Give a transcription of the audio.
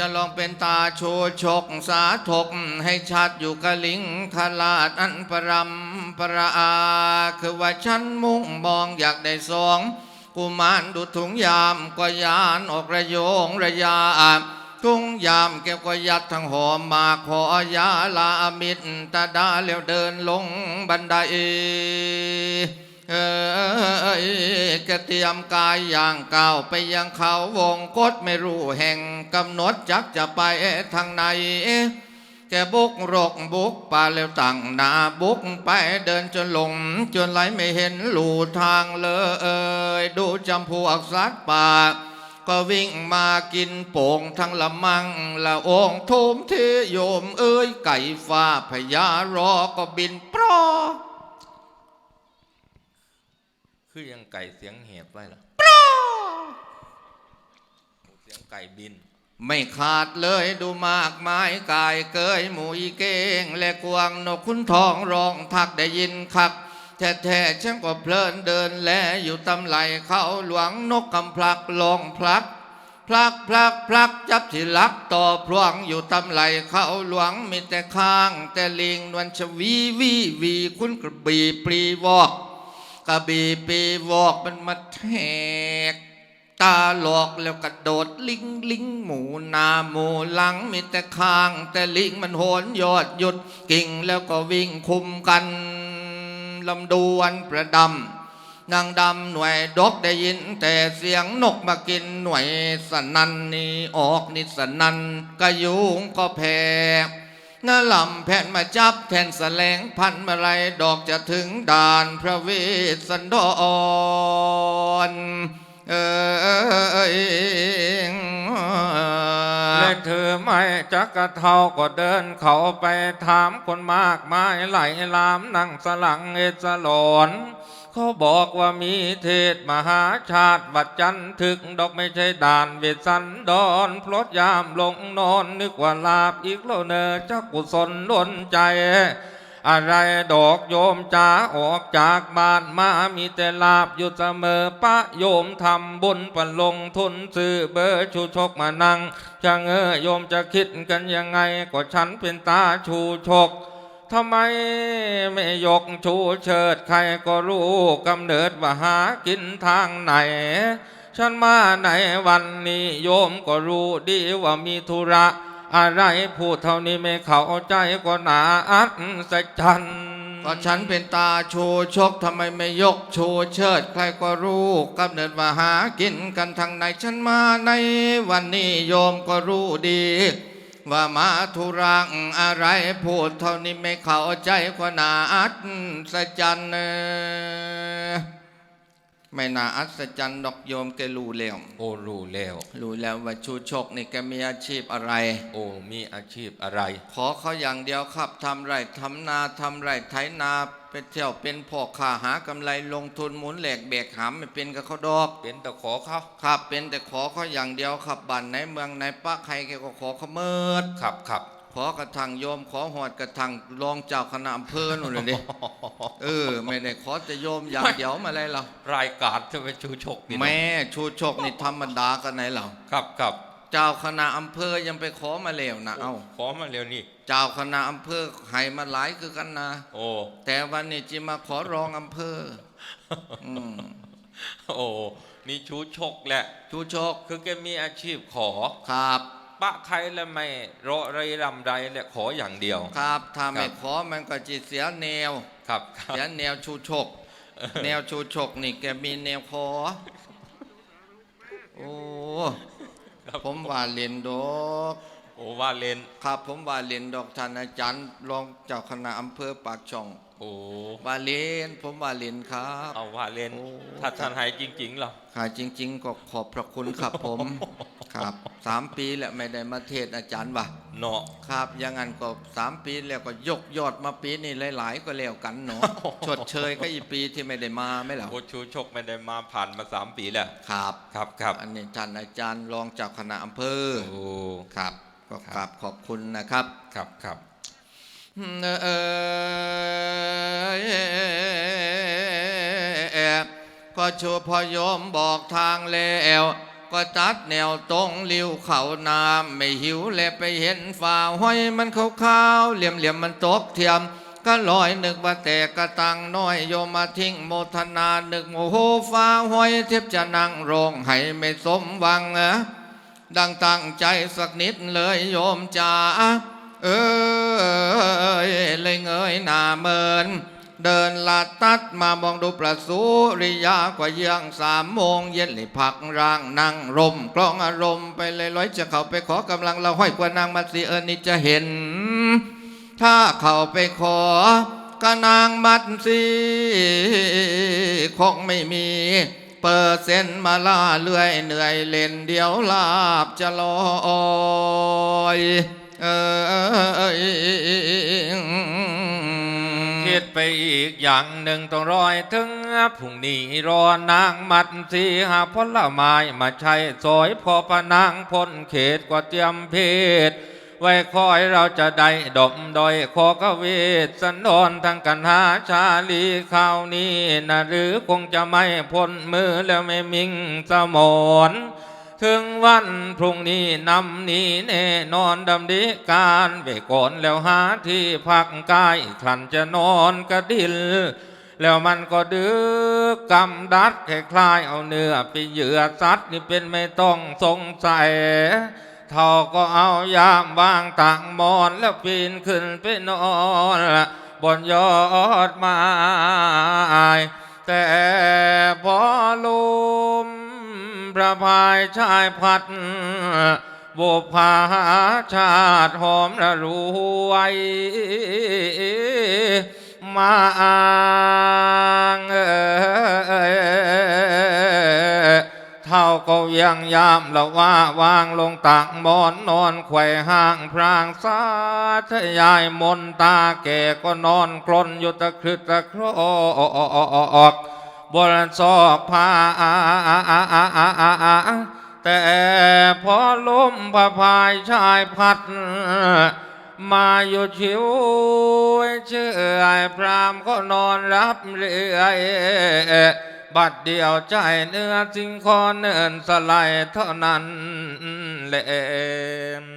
จะลองเป็นตาโชชกสาธกให้ชัดอยู่กะลิงขลาดอันปรำประอา คือว่าฉันมุ่งมองอยากได้สองกุมารดูถุงยามก็ยานออกระโยงระยาทุงยามแก้วก็ยัดทั้งหอมมาขอยาลามิตรตาดาแล้วเดินลงบันได เอ้ยกระเตรียมกายอย่างเก้าไปยังเขาวงกฏไม่รู้แห่งกำหนดจักจะไปทางไหนแกบุกรกบุกป่าแล้วตั้งนาบุกไปเดินจนหลง จนไหลไม่เห็นหลู่ทางเลยดูจำพวกสัตว์ป่า ก็วิ่งมากินโป่งทั้งละมังละองทุมเทโยมเอ้ยไก่ฟ้าพญารอก็บินปลอ คือยังไก่เสียงเห็บไว้เหรอเสียงไก่บิน ไม่ขาดเลยดูมากมายกายเกยหมูอีเก้งและกวางนกคุณทองร้องทักได้ยินคักแท้ๆฉันก็เพลินเดินแลอยู่ตำไหลเขาหลวงนกกำพลักลองพลัก พลักพลักพลักจับที่ลักต่อพลวงอยู่ตำไหลเขาหลวงมีแต่ข้าง แต่ลิงนวลชวีวีวีคุณกระบีปลีวอก กระบี่ปีวอกมันมาแทก ตาหลอกแล้วกระโดดลิงลิงหมูหนาหมูหลังมีแต่ข้าง แต่ลิงมันโหนยอดหยุดกิ่งแล้วก็วิ่งคุมกันลำดวนประดำนางดำหน่วยดกได้ยิน แต่เสียงนกมากินหน่วยสนันนี่ออกนิสนันกระยุงก็แพ้ น้าลำแผ่นมาจับแทนแสลงพันมื่อไรดอกจะถึงด่านพระเวสสันดรเอยและเธอไม่จักกระเทาก็เดินเขาไปถามคนมากมายไหลลามนั่งสลังเอสลอน เขาบอกว่ามีเทศมหาชาติวัดจันทึกดอกไม่ใช่ด่านเวสสันดอนพลดยามลงนอนนึกว่าลาบอีกแล้วเนอจักกุศลล้นใจ อะไรดอกโยมจ๋าออกจากบ้านมามีแต่ลาบอยู่เสมอปะโยมทำบุญปันลงทุนซื้อเบอร์ชูชกมานั่งช่างเออโยมจะคิดกันยังไงก็ฉันเป็นตาชูชก ทำไมไม่ยกชูเชิดใครก็รู้กำเนิดว่าหากินทางไหน ฉันมาในวันนี้โยมก็รู้ดีว่ามีธุระ อะไรพูดเท่านี้ไม่เข้าใจก็หนาอัศจรรย์ก็ฉันเป็นตาโชชกทำไมไม่ยกโชเชิด ใครก็รู้กำเนิดว่าหากินกันทางไหน ฉันมาในวันนี้โยมก็รู้ดี ว่ามาธุรังอะไรพูดเท่านี้ไม่เข้าใจขนาอัศจรรย์เนอ ไม่น่าอัศจรรย์ดอกโยมแกรู้แล้วโอ้รู้แล้วรู้แล้วว่าชูชกนี่แกมีอาชีพอะไร โอ้มีอาชีพอะไร ขอเขาอย่างเดียวครับทำไรทำนาทำไรไถนาไปเที่ยวเป็นพ่อค้าหากำไรลงทุนหมุนแหลกแบกหามไม่เป็นกับเขาดอก เป็นตะขอเขาครับ เป็นแต่ขอเขาอย่างเดียวครับบ้านไหนเมืองไหนป้าใครแกก็ขอเขาเมิดขับขับ ขอกระทังโยมขอหอดกระทังรองเจ้าคณะอำเภอนู่นเลยดิเออไม่ได้ขอแต่โยมอย่างเดียวมาเลยเรารายการจะไปชูชกนี่นะแม่ชูชกนี่ธรรมดากันไหนเราครับครับเจ้าคณะอำเภอยังไปขอมาแล้วนะเอ้าขอมาเร็วนี่ เจ้าคณะอำเภอให้มาหลายคือกันนะโอ้แต่วันนี้จิมาขอรองอำเภออืมโอ้นี่ชูชกแหละ ชูชกคือแกมีอาชีพขอครับ ปะใครแล้วไม่รอไรรำไรแหละขออย่างเดียว ครับถ้าไม่ครับขอมันก็จิเสียแนวครับครับเสียแนวชูชก แนวชูชกนี่แกมีแนวขอ โอ้ครับผมว่าเล่นดอกโอ้ว่าเล่นครับ ผมว่าเล่นดอกท่านอาจารย์รองเจ้าคณะอำเภอปากช่อง โอ้ว่าเล่นผมว่าเล่นครับเอาว่าเล่นโอ้ ถ้าท่านให้จริงๆเหรอ ค่ะจริง ๆ ก็ขอบพระคุณครับผม ครับสามปีแล้วไม่ได้มาเทศน์อาจารย์ว่ะเนาะ ครับอยังงั้นก็สามปีแล้วก็ยกยอดมาปีนี้หลาย ๆ ก็แล้วกันเนาะ ชดเชยก็อีกปีที่ไม่ได้มาไม่หรอโอ้ชูชกไม่ได้มาผ่านมาสามปีแล้ว ครับ ครับครับอันนี้ท่านอาจารย์รองเจากคณะอำเภอโอ้ ครับ ก็ครับกราบขอบคุณนะครับ ครับครับ เออก็ชูพยมบอกทางแล้วก็ตัดแนวตรงเลี้ยวเขาน้ำไม่หิวแลไปเห็นฝ่าห้อยมันขาวๆเหลี่ยมเหลี่ยมๆมันตกเทียม ก็ลอยนึกว่าแต่กระตังน้อยโยมมาทิ้งโมทนานึกโมโหฟ้าห้อยเทบจะนั่งร้องให้ไม่สมหวังอะดังตั้งใจสักนิดเลยโยมจ๋า เอ้ยเลยเงยหน้าเมิน เดินลาดตัดมามองดูประสูริยากว่าเยืองสามโมงเย็นเลยพักร่างนั่งรมกลองอารมณ์ไปเลยร้อยจะเข้าไปขอกำลังเราห้อยกว่านางมาสีเอิญนี่จะเห็น ถ้าเข้าไปขอก็นางมัดสีคงไม่มีเปิดเส้นมาล่าเลื่อยเหนื่อยเล่นเดียวลาบจะลอย คิดไปอีกอย่างหนึ่งต้องรอยถึงพรุ่งนี้รอนางมัดสีหาผลไม้มาใช้สอยพอปะนางพ้นเขตกว่าเตรียมเพศไว้คอยเราจะได้ดมดอยขอกเวทสันดอนทั้งกันหาชาลีข้าวนี้นะหรือคงจะไม่พ้นมือแล้วไม่มิงสมอน ถึงวันพรุ่งนี้นำนี้แน่นอนดำดิการไปก่อนแล้วหาที่พักกายคลันจะนอนกระดิลแล้วมันก็ดึกกำดัดคล้ายๆเอาเนื้อไปเหยื่อสัตว์นี่เป็นไม่ต้องสงสัยเท่าก็เอายามวางต่างมอนแล้วปีนขึ้นไปนอนบนยอดไม้แต่พอลุม พายชายพัดบุพาชาติหอมระรวยมาอ้างเอ่ยเท่าก็ยังยามละว่าวางลงต่างหมอนนอนไขว่ห้างพรางสาธยายมนตาแก่ก็นอนกลนอยู่ตะครึตะครอก บนซอกผ้าแต่พอลมพระพายชายพัด มาอยู่ชิวเชื่อพรามก็นอนรับเรื่อยบัดเดียวใจเนื้อสิ่งคอเนินสลายเท่านั้นแหละ